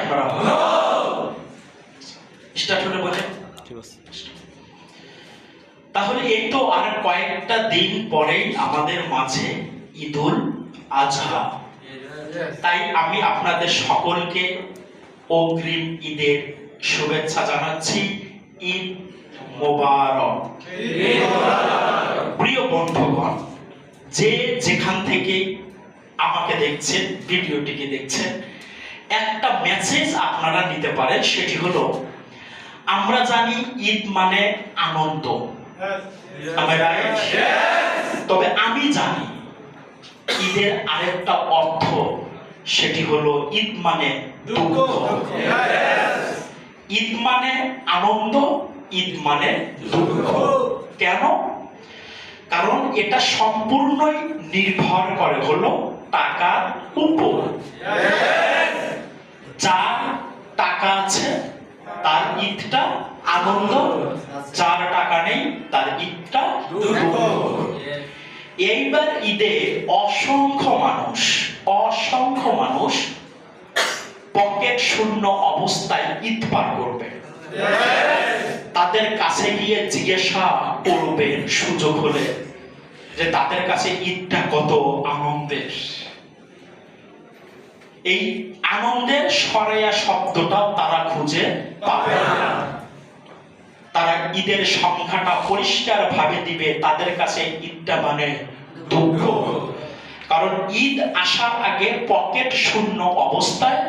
আপনারা স্টার্ট হলে বলেন ঠিক আছে তাহলে এই তো আর কয়েকটা দিন পরেই আমাদের মাঝে ঈদুল আজহা। তাই আমি আপনাদের সকলকে অগ্রিম ঈদের শুভেচ্ছা জানাচ্ছি। ঈদ মোবারক। প্রিয় বন্ধুগণ, যে যেখান থেকে আমাকে দেখছেন, ভিডিওটিকে দেখছেন একটা মেসেজ আপনারা নিতে পারেন সেটি হলো আমরা জানি ঈদ মানে আনন্দ? তবে আমি জানি ঈদের আরেকটা অর্থ সেটি হলো ঈদ মানে দুঃখ। ঈদ মানে আনন্দ ঈদ মানে দুঃখ। কেন? কারণ এটা সম্পূর্ণই নির্ভর করে হলো টাকার উপর। যার টাকা আছে, তার ঈদটা আনন্দ, যার টাকা নেই, তার ঈদটা এইবার ঈদে অসংখ্য মানুষ অসংখ্য মানুষ পকেট শূন্য অবস্থায় ঈদ পার করবে। তাদের কাছে গিয়ে জিজ্ঞাসা করবেন সুযোগ হলে যে তাদের কাছে ঈদটা কত আনন্দের। এই আনন্দের সরেয়া শব্দটাও তারা খুঁজে পাবে তারা ঈদের সংখ্যাটা পরিষ্কার ভাবে দিবে, তাদের কাছে ঈদটা মানে দুঃখ। কারণ ঈদ আসার আগে পকেট শূন্য অবস্থায়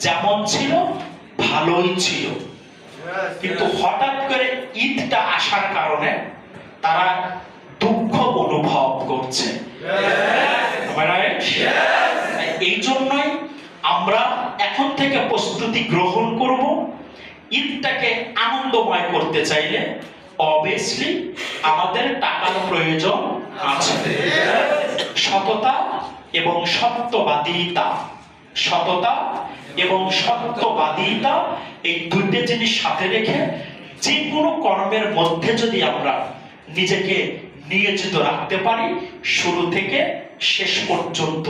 যেমন ছিল, ভালোই ছিল। কিন্তু হঠাৎ করে ঈদটা আসার কারণে তারা আমরা এখন থেকে প্রস্তুতি গ্রহণ করব। ঈদটাকে আনন্দময় করতে চাইলে অবভিয়াসলি আমাদের টাকার প্রয়োজন আছে। সততা এবং সত্যবাদিতা। সততা এবং সত্যবাদিতা এই দুইটা জিনিস সাথে রেখে যে কোনো কর্মের মধ্যে যদি আমরা নিজেকে নিয়োজিত রাখতে পারি, শুরু থেকে শেষ পর্যন্ত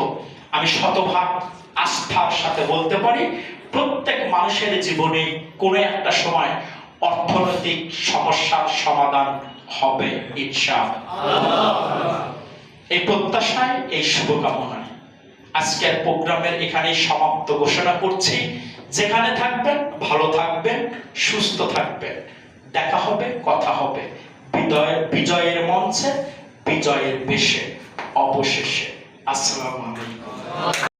আমি শতভাগ আস্থার সাথে বলতে পারি, প্রত্যেক মানুষের জীবনে কোনো একটা সময় অর্থনৈতিক সমস্যার সমাধান হবে ইচ্ছা এই প্রত্যাশায় এই শুভকামনায় আজকের প্রোগ্রামের এখানে সমাপ্ত ঘোষণা করছি। যেখানে থাকবেন, ভালো থাকবেন, সুস্থ থাকবেন। দেখা হবে, কথা হবে। বিজয় বিজয়ের মঞ্চে, বিজয়ের বেশে। অবশেষে। আসসালামু আলাইকুম।